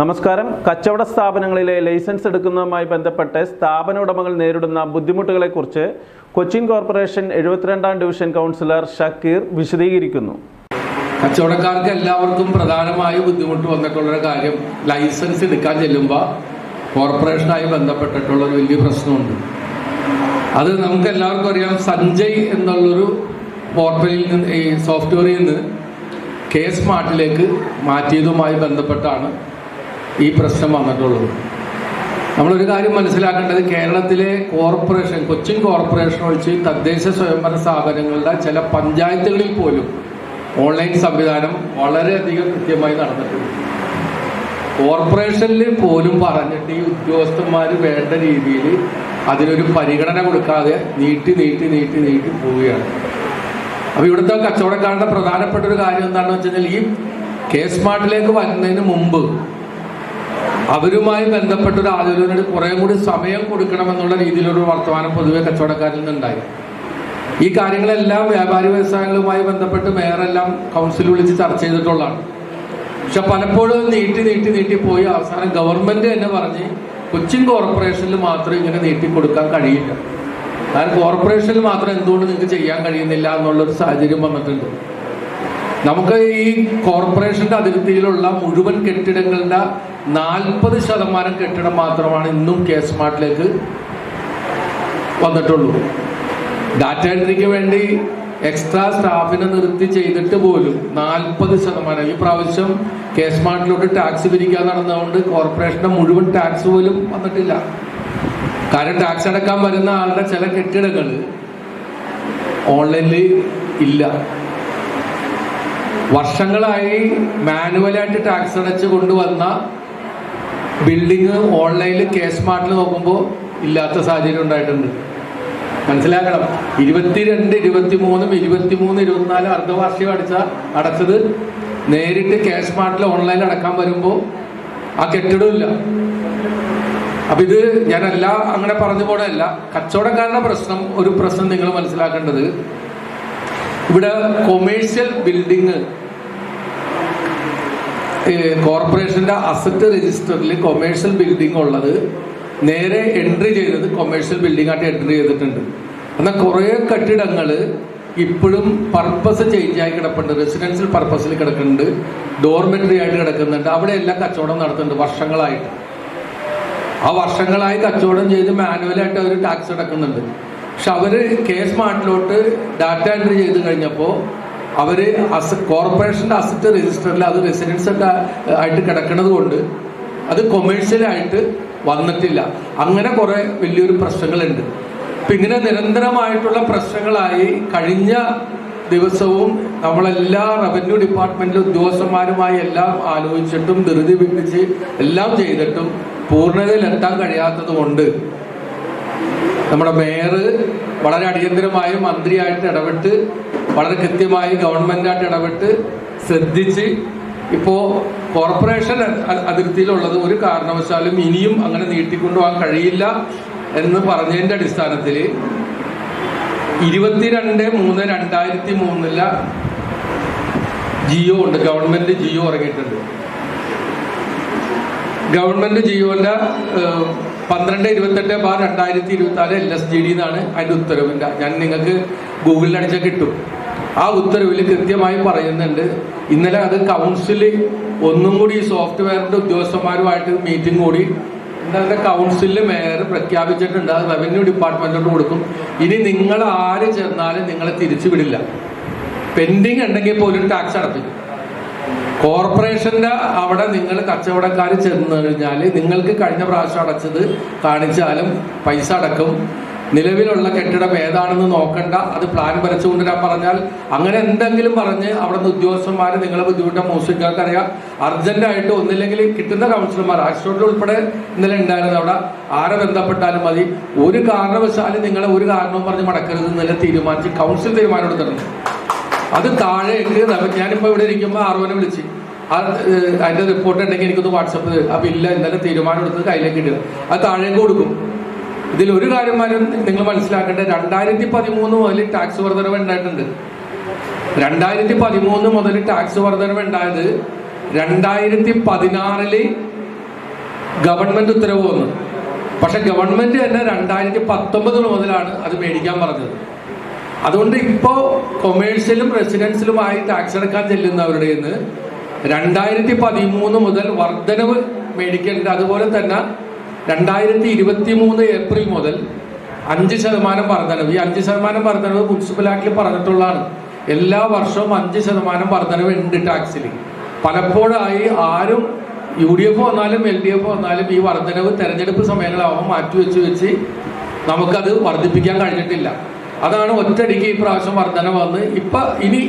നമസ്കാരം. കച്ചവട സ്ഥാപനങ്ങളിലെ ലൈസൻസ് എടുക്കുന്നതുമായി ബന്ധപ്പെട്ട് സ്ഥാപന ഉടമകൾ നേരിടുന്ന ബുദ്ധിമുട്ടുകളെക്കുറിച്ച് കൊച്ചിൻ കോർപ്പറേഷൻ എഴുപത്തിരണ്ടാം ഡിവിഷൻ കൗൺസിലർ ഷക്കീർ വിശദീകരിക്കുന്നു. കച്ചവടക്കാർക്ക് എല്ലാവർക്കും പ്രധാനമായി ബുദ്ധിമുട്ട് വന്നിട്ടുള്ളൊരു കാര്യം ലൈസൻസ് എടുക്കാൻ ചെല്ലുമ്പോൾ കോർപ്പറേഷനായി ബന്ധപ്പെട്ടിട്ടുള്ള ഒരു വലിയ പ്രശ്നമുണ്ട്. അത് നമുക്ക് എല്ലാവർക്കും അറിയാം സഞ്ജയ് എന്നുള്ളൊരു പോർട്ടലിൽ നിന്ന് ഈ സോഫ്റ്റ്വെയറിൽ നിന്ന് കെ സ്മാർട്ടിലേക്ക് മാറ്റിയതുമായി ബന്ധപ്പെട്ടാണ് ഈ പ്രശ്നം വന്നിട്ടുള്ളത് നമ്മളൊരു കാര്യം മനസ്സിലാക്കേണ്ടത് കേരളത്തിലെ കോർപ്പറേഷൻ കൊച്ചിൻ കോർപ്പറേഷൻ ഒഴിച്ച് തദ്ദേശ സ്വയംഭരണ സ്ഥാപനങ്ങളുടെ ചില പഞ്ചായത്തുകളിൽ പോലും ഓൺലൈൻ സംവിധാനം വളരെയധികം കൃത്യമായി നടന്നിട്ടുണ്ട്. കോർപ്പറേഷനിൽ പോലും പറഞ്ഞിട്ട് ഈ ഉദ്യോഗസ്ഥന്മാർ വേണ്ട രീതിയിൽ അതിനൊരു പരിഗണന കൊടുക്കാതെ നീട്ടി നീട്ടി നീട്ടി നീട്ടി പോവുകയാണ്. അപ്പോൾ ഇവിടുത്തെ കച്ചവടക്കാരുടെ പ്രധാനപ്പെട്ട ഒരു കാര്യം എന്താണെന്ന് വെച്ചാൽ ഈ കെ സ്മാർട്ടിലേക്ക് വരുന്നതിന് മുമ്പ് അവരുമായി ബന്ധപ്പെട്ട ഒരു ആലോചനയോട് കുറേ കൂടി സമയം കൊടുക്കണമെന്നുള്ള രീതിയിലൊരു വർത്തമാനം പൊതുവെ കച്ചവടക്കാരിൽ നിന്നുണ്ടായി. ഈ കാര്യങ്ങളെല്ലാം വ്യാപാരി വ്യവസായങ്ങളുമായി ബന്ധപ്പെട്ട് മേയറെല്ലാം കൗൺസിൽ വിളിച്ച് ചർച്ച ചെയ്തിട്ടുള്ളതാണ്. പക്ഷെ പലപ്പോഴും നീട്ടി നീട്ടി നീട്ടി പോയി അവസാനം ഗവൺമെന്റ് തന്നെ പറഞ്ഞ് കൊച്ചിൻ കോർപ്പറേഷനിൽ മാത്രം ഇങ്ങനെ നീട്ടി കൊടുക്കാൻ കഴിയില്ല. കാരണം കോർപ്പറേഷനിൽ മാത്രം എന്തുകൊണ്ട് നിങ്ങൾക്ക് ചെയ്യാൻ കഴിയുന്നില്ല എന്നുള്ളൊരു സാഹചര്യം വന്നിട്ടുണ്ട്. നമുക്ക് ഈ കോർപ്പറേഷന്റെ അതിർത്തിയിലുള്ള മുഴുവൻ കെട്ടിടങ്ങളുടെ നാൽപ്പത് ശതമാനം കെട്ടിടം മാത്രമാണ് ഇന്നും കെ സ്മാർട്ടിലേക്ക് വന്നിട്ടുള്ളൂ. ഡാറ്റ എൻട്രിക്ക് വേണ്ടി എക്സ്ട്രാ സ്റ്റാഫിനെ നിർത്തി ചെയ്തിട്ട് പോലും നാൽപ്പത് ശതമാനം. ഈ പ്രാവശ്യം കെ സ്മാർട്ടിലോട്ട് ടാക്സ് പിരിക്കാൻ നടന്നതുകൊണ്ട് കോർപ്പറേഷന്റെ മുഴുവൻ ടാക്സ് പോലും വന്നിട്ടില്ല. കാരണം ടാക്സ് അടക്കാൻ വരുന്ന ആളുടെ ചില കെട്ടിടങ്ങൾ ഓൺലൈനിൽ ഇല്ല. വർഷങ്ങളായി മാനുവലായിട്ട് ടാക്സ് അടച്ച് കൊണ്ടുവന്ന ബിൽഡിങ് ഓൺലൈനിൽ കേസ് മാർട്ടിൽ നോക്കുമ്പോൾ ഇല്ലാത്ത സാഹചര്യം ഉണ്ടായിട്ടുണ്ട്. മനസ്സിലാക്കണം. ഇരുപത്തിരണ്ട് ഇരുപത്തി മൂന്നും ഇരുപത്തി മൂന്ന് ഇരുപത്തിനാല് അർദ്ധവാർഷികം അടിച്ച അടച്ചത് നേരിട്ട് ക്യാഷ് മാർട്ടിൽ ഓൺലൈനിൽ അടക്കാൻ വരുമ്പോൾ ആ കെട്ടിടമില്ല അപ്പൊ ഇത് ഞാനല്ല അങ്ങനെ പറഞ്ഞു പോണല്ല കച്ചവടക്കാരുടെ പ്രശ്നം ഒരു പ്രശ്നം നിങ്ങൾ മനസ്സിലാക്കേണ്ടത് ഇവിടെ കൊമേഴ്ഷ്യൽ ബിൽഡിങ് കോർപ്പറേഷന്റെ അസറ്റ് രജിസ്റ്ററിൽ കൊമേഴ്ഷ്യൽ ബിൽഡിംഗ് ഉള്ളത് നേരെ എൻട്രി ചെയ്തത് കൊമേഴ്ഷ്യൽ ബിൽഡിംഗ് ആയിട്ട് എൻട്രി ചെയ്തിട്ടുണ്ട്. എന്നാൽ കുറേ കെട്ടിടങ്ങൾ ഇപ്പോഴും പർപ്പസ് ചേഞ്ച് ആയി കിടപ്പുണ്ട്. റെസിഡൻഷ്യൽ പർപ്പസിൽ കിടക്കുന്നുണ്ട്. ഡോർമെറ്ററി ആയിട്ട് കിടക്കുന്നുണ്ട്. അവിടെ എല്ലാം കച്ചവടം നടത്തുന്നുണ്ട് വർഷങ്ങളായിട്ട്. ആ വർഷങ്ങളായി കച്ചവടം ചെയ്ത് മാനുവലായിട്ട് അവർ ടാക്സ് അടക്കുന്നുണ്ട്. പക്ഷെ അവർ കെ സ്മാർട്ടിലോട്ട് ഡാറ്റ എൻട്രി ചെയ്ത് കഴിഞ്ഞപ്പോൾ അവർ അസ കോർപ്പറേഷന്റെ അസറ്റ് രജിസ്റ്ററിൽ അത് റെസിഡൻസ് ആയിട്ട് കിടക്കുന്നത് കൊണ്ട് അത് കൊമേഴ്ഷ്യലായിട്ട് വന്നിട്ടില്ല. അങ്ങനെ കുറേ വലിയൊരു പ്രശ്നങ്ങളുണ്ട്. അപ്പം ഇങ്ങനെ നിരന്തരമായിട്ടുള്ള പ്രശ്നങ്ങളായി കഴിഞ്ഞ ദിവസവും നമ്മളെല്ലാ റവന്യൂ ഡിപ്പാർട്ട്മെന്റിലെ ഉദ്യോഗസ്ഥന്മാരുമായി എല്ലാം ആലോചിച്ചിട്ടും ധൃതി പിടിച്ച് എല്ലാം ചെയ്തിട്ടും പൂർണതയിലെത്താൻ കഴിയാത്തത് കൊണ്ട് നമ്മുടെ മേയർ വളരെ അടിയന്തരമായി മന്ത്രിയായിട്ട് ഇടപെട്ട് വളരെ കൃത്യമായി ഗവൺമെന്റായിട്ട് ഇടപെട്ട് ശ്രദ്ധിച്ച് ഇപ്പോ കോർപ്പറേഷൻ അതിർത്തിയിലുള്ളത് ഒരു കാരണവശാലും ഇനിയും അങ്ങനെ നീട്ടിക്കൊണ്ടുപോകാൻ കഴിയില്ല എന്ന് പറഞ്ഞതിന്റെ അടിസ്ഥാനത്തിൽ ഇരുപത്തിരണ്ട് മൂന്ന് രണ്ടായിരത്തി മൂന്നില ജിയോ ഉണ്ട് ഗവൺമെന്റ് ജിയോ ഇറങ്ങിയിട്ടുണ്ട്. ഗവൺമെന്റ് ജിയോന്റെ പന്ത്രണ്ട് ഇരുപത്തെട്ട് ബാർ രണ്ടായിരത്തി ഇരുപത്തി നാല് എൽ എസ് ജി ഡി എന്നാണ് അതിന്റെ ഉത്തരവിന്റെ ഞാൻ നിങ്ങൾക്ക് ഗൂഗിളിൽ അടിച്ചാൽ കിട്ടും. ആ ഉത്തരവിൽ കൃത്യമായി പറയുന്നുണ്ട് ഇന്നലെ അത് കൗൺസിൽ ഒന്നും കൂടി ഈ ഉദ്യോഗസ്ഥന്മാരുമായിട്ട് മീറ്റിംഗ് കൂടി ഇന്നലെ കൗൺസിലിൽ മേയർ പ്രഖ്യാപിച്ചിട്ടുണ്ട് അത് റവന്യൂ ഡിപ്പാർട്ട്മെന്റിനോട് കൊടുക്കും. ഇനി നിങ്ങൾ ആര് ചെന്നാലും നിങ്ങളെ തിരിച്ചു വിടില്ല പെൻഡിങ് ഉണ്ടെങ്കിൽ പോലും ടാക്സ് അടപ്പിക്കും. കോർപ്പറേഷന്റെ അവിടെ നിങ്ങൾ കച്ചവടക്കാർ ചെന്ന് കഴിഞ്ഞാൽ നിങ്ങൾക്ക് കഴിഞ്ഞ പ്രാവശ്യം അടച്ചത് കാണിച്ചാലും പൈസ അടക്കും. നിലവിലുള്ള കെട്ടിടം ഏതാണെന്ന് നോക്കണ്ട. അത് പ്ലാൻ വരച്ചുകൊണ്ട് ഞാൻ പറഞ്ഞാൽ അങ്ങനെ എന്തെങ്കിലും പറഞ്ഞ് അവിടെ നിന്ന് ഉദ്യോഗസ്ഥന്മാർ നിങ്ങളെ ബുദ്ധിമുട്ട മോഷിക്കാർക്കറിയാം അർജന്റായിട്ട് ഒന്നില്ലെങ്കിൽ കിട്ടുന്ന കൗൺസിലർമാർ ആക്സിഡന്റ് ഉൾപ്പെടെ ഇന്നലെ ഉണ്ടായിരുന്നു അവിടെ ആരെ ബന്ധപ്പെട്ടാലും മതി. ഒരു കാരണവശാലും നിങ്ങളെ ഒരു കാരണവും പറഞ്ഞ് മടക്കരുത് എന്നല്ല തീരുമാനിച്ച് കൗൺസിൽ തീരുമാനം എടുത്തിട്ടുണ്ട്. അത് താഴേക്ക് അപ്പൊ ഞാനിപ്പോ ഇവിടെ ഇരിക്കുമ്പോൾ ആർവനെ വിളിച്ച്. ആ റിപ്പോർട്ട് ഉണ്ടെങ്കിൽ എനിക്കൊന്ന് വാട്സപ്പ് അപ്പൊ ഇല്ല ഇന്നലെ തീരുമാനം എടുത്തത് കയ്യിലേക്ക് ഇടുക. അത് താഴേക്ക് കൊടുക്കും. ഇതിൽ ഒരു കാര്യം നിങ്ങൾ മനസ്സിലാക്കേണ്ടത് രണ്ടായിരത്തി പതിമൂന്ന് മുതൽ ടാക്സ് വർധനവ് ഉണ്ടായിട്ടുണ്ട്. രണ്ടായിരത്തി പതിമൂന്ന് മുതൽ ടാക്സ് വർധനവ് ഉണ്ടായത് രണ്ടായിരത്തി പതിനാറിൽ ഗവൺമെന്റ് ഉത്തരവ് വന്നു. പക്ഷെ ഗവൺമെന്റ് തന്നെ രണ്ടായിരത്തി പത്തൊമ്പത് മുതലാണ് അത് മേടിക്കാൻ പറഞ്ഞത്. അതുകൊണ്ട് ഇപ്പോ കൊമേഴ്ഷ്യലും റെസിഡൻസിലുമായി ടാക്സ് അടക്കാൻ ചെല്ലുന്നവരുടെ നിന്ന് രണ്ടായിരത്തി പതിമൂന്ന് മുതൽ വർധനവ് മേടിക്കേണ്ട അതുപോലെ തന്നെ രണ്ടായിരത്തി ഇരുപത്തി മൂന്ന് ഏപ്രിൽ മുതൽ അഞ്ച് ശതമാനം വർധനവ്. ഈ അഞ്ച് ശതമാനം വർധനവ് മുനിസിപ്പൽ ആക്ടിൽ പറഞ്ഞിട്ടുള്ളതാണ്. എല്ലാ വർഷവും അഞ്ച് ശതമാനം വർധനവ് ഉണ്ട് ടാക്സിൽ പലപ്പോഴായി ആരും യു ഡി എഫ് വന്നാലും എൽ ഡി എഫ് വന്നാലും ഈ വർധനവ് തെരഞ്ഞെടുപ്പ് സമയങ്ങളാവുമ്പോൾ മാറ്റിവെച്ച് വെച്ച് നമുക്കത് വർദ്ധിപ്പിക്കാൻ കഴിഞ്ഞിട്ടില്ല. അതാണ് ഒറ്റടിക്ക് ഈ പ്രാവശ്യം വർധന വന്ന്. ഇപ്പം ഇനി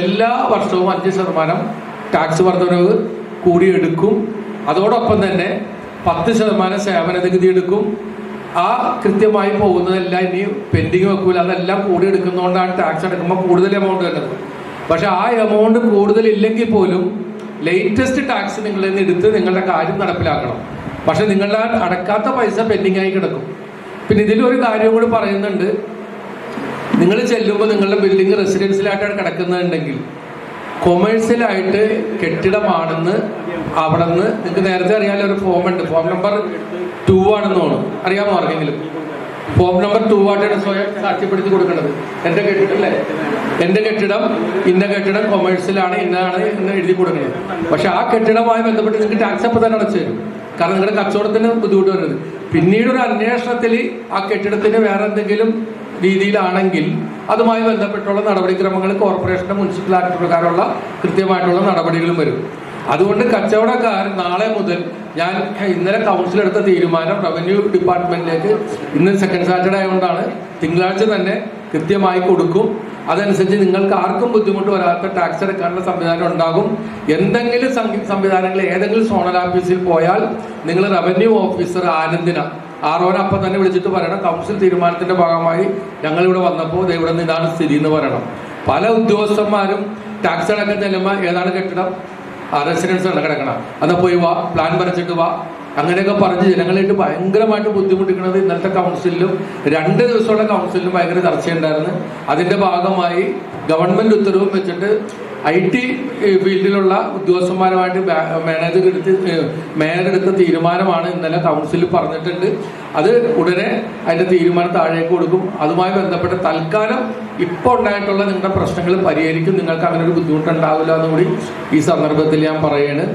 എല്ലാ വർഷവും അഞ്ച് ശതമാനം ടാക്സ് വർധനവ് കൂടി എടുക്കും. അതോടൊപ്പം തന്നെ പത്ത് ശതമാനം സേവന നികുതി എടുക്കും. ആ കൃത്യമായി പോകുന്നതെല്ലാം ഇനി പെൻഡിങ് വെക്കൂല. അതെല്ലാം കൂടി എടുക്കുന്നതുകൊണ്ടാണ് ടാക്സ് എടുക്കുമ്പോൾ കൂടുതൽ എമൗണ്ട് വരുന്നത്. പക്ഷെ ആ എമൗണ്ട് കൂടുതലില്ലെങ്കിൽ പോലും ലേറ്റസ്റ്റ് ടാക്സ് നിങ്ങളിൽ നിന്ന് എടുത്ത് നിങ്ങളുടെ കാര്യം നടപ്പിലാക്കണം. പക്ഷെ നിങ്ങളുടെ അടക്കാത്ത പൈസ പെൻഡിങ് ആയി കിടക്കും. പിന്നെ ഇതിലൊരു കാര്യം കൂടി പറയുന്നുണ്ട്. നിങ്ങൾ ചെല്ലുമ്പോൾ നിങ്ങളുടെ ബിൽഡിംഗ് റെസിഡൻഷ്യലായിട്ടാണ് കിടക്കുന്നുണ്ടെങ്കിൽ കൊമേഴ്സ്യലായിട്ട് കെട്ടിടമാണെന്ന് അവിടെ നിന്ന് നിങ്ങൾക്ക് നേരത്തെ അറിയാലോ ഒരു ഫോം ഉണ്ട്. ഫോം നമ്പർ ടു ആണെന്ന് തോന്നും അറിയാമോ ആർക്കെങ്കിലും? ഫോം നമ്പർ ടു ആയിട്ടാണ് സ്വയം സാക്ഷ്യപ്പെടുത്തി കൊടുക്കുന്നത് എന്റെ കെട്ടിടം അല്ലേ? എന്റെ കെട്ടിടം ഇന്ന കെട്ടിടം കൊമേഴ്സ്യലാണ് ഇന്നതാണ് എന്ന് എഴുതി കൊടുക്കുന്നത്. പക്ഷെ ആ കെട്ടിടവുമായി ബന്ധപ്പെട്ട് നിങ്ങൾക്ക് ടാക്സ് അപ്പം തന്നെ അടച്ചു തരും. കാരണം നിങ്ങളുടെ കച്ചവടത്തിന് ബുദ്ധിമുട്ട് വരുന്നത്. പിന്നീട് ഒരു അന്വേഷണത്തിൽ ആ കെട്ടിടത്തിന് വേറെ എന്തെങ്കിലും രീതിയിലാണെങ്കിൽ അതുമായി ബന്ധപ്പെട്ടുള്ള നടപടിക്രമങ്ങൾ കോർപ്പറേഷന്റെ മുനിസിപ്പൽ ആക്ട് പ്രകാരമുള്ള കൃത്യമായിട്ടുള്ള നടപടികളും വരും. അതുകൊണ്ട് കച്ചവടക്കാർ നാളെ മുതൽ ഞാൻ ഇന്നലെ കൗൺസിൽ എടുത്ത തീരുമാനം റവന്യൂ ഡിപ്പാർട്ട്മെന്റിലേക്ക് ഇന്ന് സെക്കൻഡ് സാറ്റർഡേ ആയതുകൊണ്ടാണ് തിങ്കളാഴ്ച തന്നെ കൃത്യമായി കൊടുക്കും. അതനുസരിച്ച് നിങ്ങൾക്ക് ആർക്കും ബുദ്ധിമുട്ട് വരാത്ത ടാക്സ് അടക്കാനുള്ള സംവിധാനം ഉണ്ടാകും. എന്തെങ്കിലും സംവിധാനങ്ങൾ ഏതെങ്കിലും സോണൽ ഓഫീസിൽ പോയാൽ നിങ്ങൾ റവന്യൂ ഓഫീസർ ആനന്ദിന. ആറോനെ അപ്പം തന്നെ വിളിച്ചിട്ട് പറയണം. കൗൺസിൽ തീരുമാനത്തിന്റെ ഭാഗമായി ഞങ്ങൾ ഇവിടെ വന്നപ്പോൾ ഇവിടെ നിന്ന് ഇതാണ് സ്ഥിതി എന്ന് പറയണം. പല ഉദ്യോഗസ്ഥന്മാരും ടാക്സ് അടക്കം ചെല്ലുമ്പോൾ ഏതാണ് കെട്ടിടം? റെസിഡൻസ് ആണ് കിടക്കണം. അന്ന് പോയി വാ പ്ലാൻ വരച്ചിട്ട് വാ. അങ്ങനെയൊക്കെ പറഞ്ഞ് ജനങ്ങളായിട്ട് ഭയങ്കരമായിട്ട് ബുദ്ധിമുട്ടിക്കുന്നത് ഇന്നത്തെ കൗൺസിലും രണ്ട് ദിവസമുള്ള കൗൺസിലും ഭയങ്കര ചർച്ചയുണ്ടായിരുന്നു. അതിന്റെ ഭാഗമായി ഗവൺമെന്റ് ഉത്തരവും വെച്ചിട്ട് ഐ ടി ഫീൽഡിലുള്ള ഉദ്യോഗസ്ഥന്മാരുമായിട്ട് മാനേജർ എടുത്ത് മേയർ എടുത്ത തീരുമാനമാണ് ഇന്നലെ കൗൺസിലിൽ പറഞ്ഞിട്ടുണ്ട്. അത് ഉടനെ അതിന്റെ തീരുമാനം താഴേക്ക് കൊടുക്കും. അതുമായി ബന്ധപ്പെട്ട തൽക്കാലം ഇപ്പോൾ ഉണ്ടായിട്ടുള്ള നിങ്ങളുടെ പ്രശ്നങ്ങൾ പരിഹരിക്കും. നിങ്ങൾക്ക് അങ്ങനെ ഒരു ബുദ്ധിമുട്ടുണ്ടാവില്ല എന്നുകൂടി ഈ സന്ദർഭത്തിൽ ഞാൻ പറയാണ്.